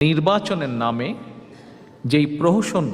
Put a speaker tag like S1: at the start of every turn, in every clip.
S1: নির্বাচনের নামে যেই প্রহসন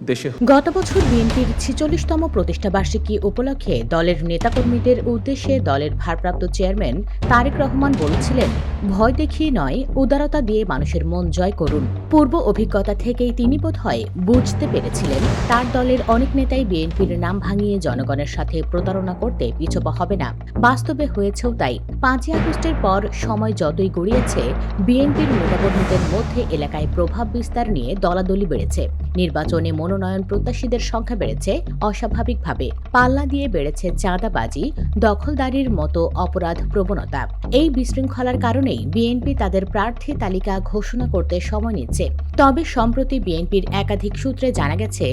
S1: দেশে
S2: গত বছর বিএনপির ছিচল্লিশতম প্রতিষ্ঠাবার্ষিকী উপলক্ষে দলের নেতাকর্মীদের উদ্দেশ্যে দলের ভারপ্রাপ্ত চেয়ারম্যান তারেক রহমান বলেছিলেন, ভয় দেখিয়ে নয়, উদারতা দিয়ে মানুষের মন জয় করুন। পূর্ব অভিজ্ঞতা থেকেই তিনি বোধহয় বুঝতে পেরেছিলেন, তার দলের অনেক নেতাই বিএনপির নাম ভাঙিয়ে জনগণের সাথে প্রতারণা করতে পিছপা হবে না। বাস্তবে হয়েছেও তাই। পাঁচই আগস্টের পর সময় যতই গড়িয়েছে, বিএনপির নেতাকর্মীদের মধ্যে এলাকায় প্রভাব বিস্তার নিয়ে দলাদলি বেড়েছে। নির্বাচনে মনোনয়ন প্রত্যাশীদের সংখ্যা বেড়েছে অস্বাভাবিকভাবে। পাল্লা দিয়ে বেড়েছে চাঁদাবাজি, দখলদারির মতো অপরাধ প্রবণতা এই বিশৃঙ্খলার কারণেই বিএনপি তাদের প্রার্থী তালিকা ঘোষণা করতে সময় নিচ্ছে। তবে সম্প্রতি বিএনপির একাধিক সূত্রে জানা গেছে,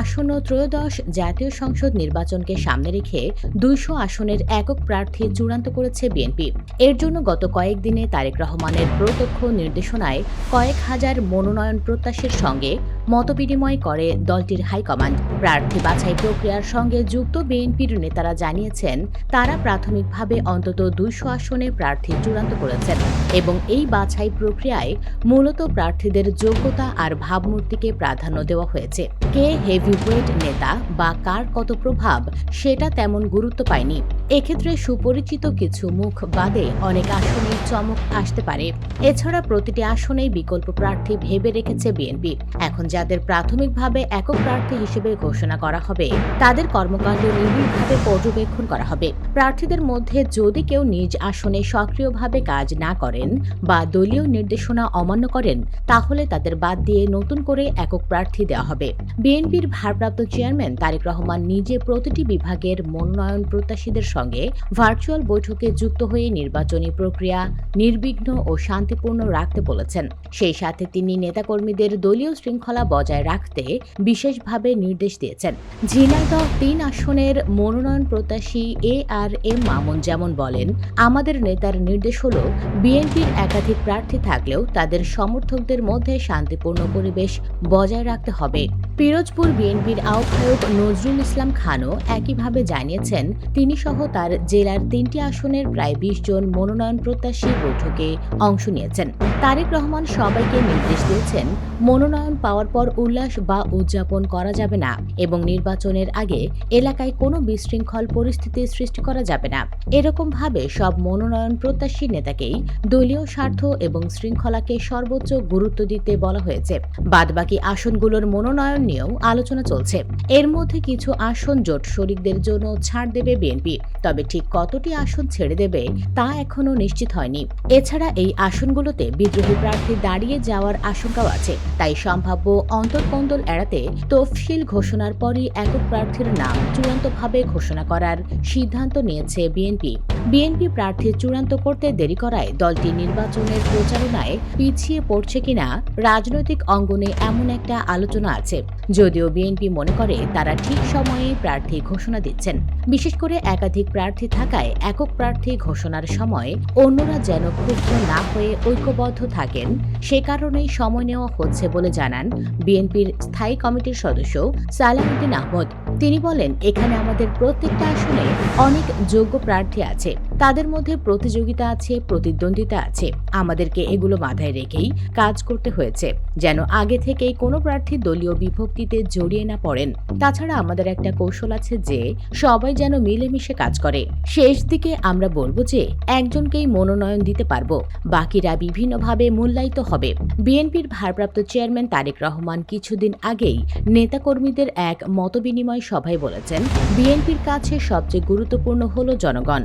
S2: আসন্ন ত্রয়োদশ জাতীয় সংসদ নির্বাচনকে সামনে রেখে দুইশো আসনের একক প্রার্থী চূড়ান্ত করেছে বিএনপি। এর জন্য গত কয়েকদিনে তারেক রহমানের প্রত্যক্ষ নির্দেশনায় কয়েক হাজার মনোনয়ন প্রত্যাশের সঙ্গে মতবিনিময় করে দলটির হাইকমান্ড। প্রার্থী বাছাই প্রক্রিয়ার সঙ্গে যুক্ত বিএনপির নেতারা জানিয়েছেন, তারা প্রাথমিকভাবে অন্তত দুইশো আসনে প্রার্থী চূড়ান্ত করেছেন এবং এই বাছাই প্রক্রিয়ায় মূলত প্রার্থীদের যোগ্যতা আর ভাবমূর্তিকে প্রাধান্য দেওয়া হয়েছে। কে হেভিওয়েট নেতা বা কার কত প্রভাব, সেটা তেমন গুরুত্ব পায়নি। এক্ষেত্রে সুপরিচিত কিছু মুখ বাদে অনেক আসনেই চমক আসতে পারে। এছাড়া প্রতিটি আসনেই বিকল্প প্রার্থী ভেবে রেখেছে বিএনপি। এখন যাদের প্রাথমিকভাবে একক প্রার্থী হিসেবে ঘোষণা করা হবে, তাদের কর্মকাণ্ড নিবিড়ভাবে পর্যবেক্ষণ করা হবে। প্রার্থীদের মধ্যে যদি কেউ নিজ আসনে সক্রিয়ভাবে কাজ না করেন বা দলীয় নির্দেশনা অমান্য করেন, তাহলে তাদের বাদ দিয়ে নতুন করে একক প্রার্থী দেওয়া হবে। বিএনপির ভারপ্রাপ্ত চেয়ারম্যান তারেক রহমান নিজে প্রতিটি বিভাগের মনোনয়ন প্রত্যাশীদের সঙ্গে ভার্চুয়াল বৈঠকে যুক্ত হয়ে নির্বাচনী প্রক্রিয়া নির্বিঘ্ন ও শান্তিপূর্ণ রাখতে বলেছেন। সেই সাথে তিনি নেতাকর্মীদের দলীয় শৃঙ্খলা বজায় রাখতে বিশেষভাবে নির্দেশ দিয়েছেন। ঝিনাইদহ তিন আসনের মনোনয়ন প্রত্যাশী এ আর এম মামুন যেমন বলেন, আমাদের নেতার নির্দেশ হল বিএনপির একাধিক প্রার্থী থাকলেও তাদের সমর্থকদের মধ্যে শান্তিপূর্ণ পরিবেশ বজায় রাখতে হবে। পিরোজপুর বিএনপির আহ্বায়ক নজরুল ইসলাম খানও একইভাবে জানিয়েছেন তিনি সহ তার জেলার তিনটি আসনের প্রায় বিশ জন মনোনয়ন প্রত্যাশী বৈঠকে অংশ নিয়েছেন। তারেক রহমান সবাইকে নির্দেশ দিয়েছেন, মনোনয়ন পাওয়ার পর উল্লাস বা উদযাপন করা যাবে না এবং নির্বাচনের আগে এলাকায় কোনো বিশৃঙ্খল পরিস্থিতি সৃষ্টি করা যাবে না। এরকম ভাবে সব মনোনয়ন প্রত্যাশী নেতাকেই দলীয় স্বার্থ এবং শৃঙ্খলাকে সর্বোচ্চ গুরুত্ব দিতে বলা হয়েছে। বাদবাকি আসনগুলোর মনোনয়ন নিয়েও আলোচনা চলছে। এর মধ্যে কিছু আসন জোট শরিকদের জন্য ছাড় দেবে বিএনপি। তবে ঠিক কতটি আসন ছেড়ে দেবে তা এখনও নিশ্চিত হয়নি। এছাড়া এই আসনগুলোতে বিদ্রোহী প্রার্থী দাঁড়িয়ে যাওয়ার আশঙ্কাও আছে। তাই সম্ভাব্য অন্তর্কন্দল এড়াতে তফসিল ঘোষণার পরই একক প্রার্থীর নাম চূড়ান্তভাবে ঘোষণা করার সিদ্ধান্ত নিয়েছে বিএনপি। বিএনপি প্রার্থী চূড়ান্ত করতে দেরি করায় দলটি নির্বাচনের প্রচারণায় পিছিয়ে পড়ছে কিনা রাজনৈতিক অঙ্গনে এমন একটা আলোচনা আছে। যদিও বিএনপি মনে করে তারা ঠিক সময়ে প্রার্থী ঘোষণা দিচ্ছেন। বিশেষ করে একাধিক প্রার্থী থাকায় একক প্রার্থী ঘোষণার সময় অন্যরা যেন ক্ষুব্ধ না হয়ে ঐক্যবদ্ধ থাকেন, সে কারণেই সময় নেওয়া হচ্ছে বলে জানান বিএনপির স্থায়ী কমিটির সদস্য সালামউদ্দিন আহমদ। তিনি বলেন এখানে আমাদের প্রত্যেকটা আসনে অনেক যোগ্য প্রার্থী আছে। তাদের মধ্যে প্রতিযোগিতা আছে, প্রতিদ্বন্দ্বিতা আছে। আমাদেরকে এগুলো মাথায় রেখেই কাজ করতে হয়েছে, যেন আগে থেকেই কোনো প্রার্থী দলীয় বিভক্তিতে জড়িয়ে না পড়েন। তাছাড়া আমাদের একটা কৌশল আছে যে, সবাই যেন মিলেমিশে কাজ করে। শেষ দিকে আমরা বলব যে, একজনকেই মনোনয়ন দিতে পারব। বাকিরা বিভিন্নভাবে মূল্যায়িত হবে। বিএনপির ভারপ্রাপ্ত চেয়ারম্যান তারেক রহমান কিছুদিন আগেই নেতাকর্মীদের এক মতবিনিময় সভায় বলেছেন, বিএনপির কাছে সবচেয়ে গুরুত্বপূর্ণ হলো জনগণ।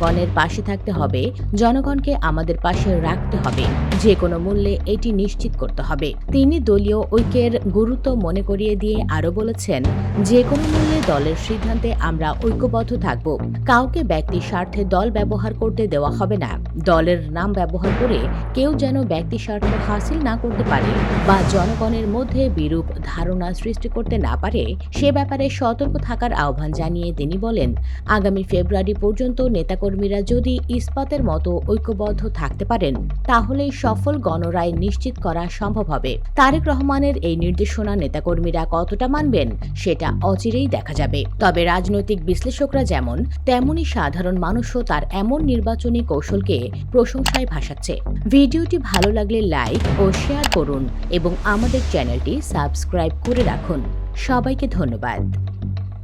S2: জনগণের পাশে থাকতে হবে, জনগণকে আমাদের পাশে রাখতে হবে, যে কোনো মূল্যে এটি নিশ্চিত করতে হবে। তিনি দলীয় ঐক্যের গুরুত্ব মনে করিয়ে দিয়ে আরও বলেছেন, যে কোনো মূল্যে দলের সিদ্ধান্তে আমরা ঐক্যবদ্ধ থাকব। কাউকে ব্যক্তি স্বার্থে দল ব্যবহার করতে দেওয়া হবে না। দলের নাম ব্যবহার করে কেউ যেন ব্যক্তি স্বার্থ হাসিল না করতে পারে বা জনগণের মধ্যে বিরূপ ধারণা সৃষ্টি করতে না পারে, সে ব্যাপারে সতর্ক থাকার আহ্বান জানিয়ে তিনি বলেন, আগামী ফেব্রুয়ারি পর্যন্ত নেতাকর্মী নেতাকর্মীরা যদি ইস্পাতের মতো ঐক্যবদ্ধ থাকতে পারেন, তাহলেই সফল গণরায় নিশ্চিত করা সম্ভব হবে। তারেক রহমানের এই নির্দেশনা নেতাকর্মীরা কতটা মানবেন, সেটা অচিরেই দেখা যাবে। তবে রাজনৈতিক বিশ্লেষকরা যেমন তেমনি সাধারণ মানুষও তার এমন নির্বাচনী কৌশলকে প্রশংসায় ভাসাচ্ছে। ভিডিওটি ভালো লাগলে লাইক ও শেয়ার করুন এবং আমাদের চ্যানেলটি সাবস্ক্রাইব করে রাখুন। সবাইকে ধন্যবাদ।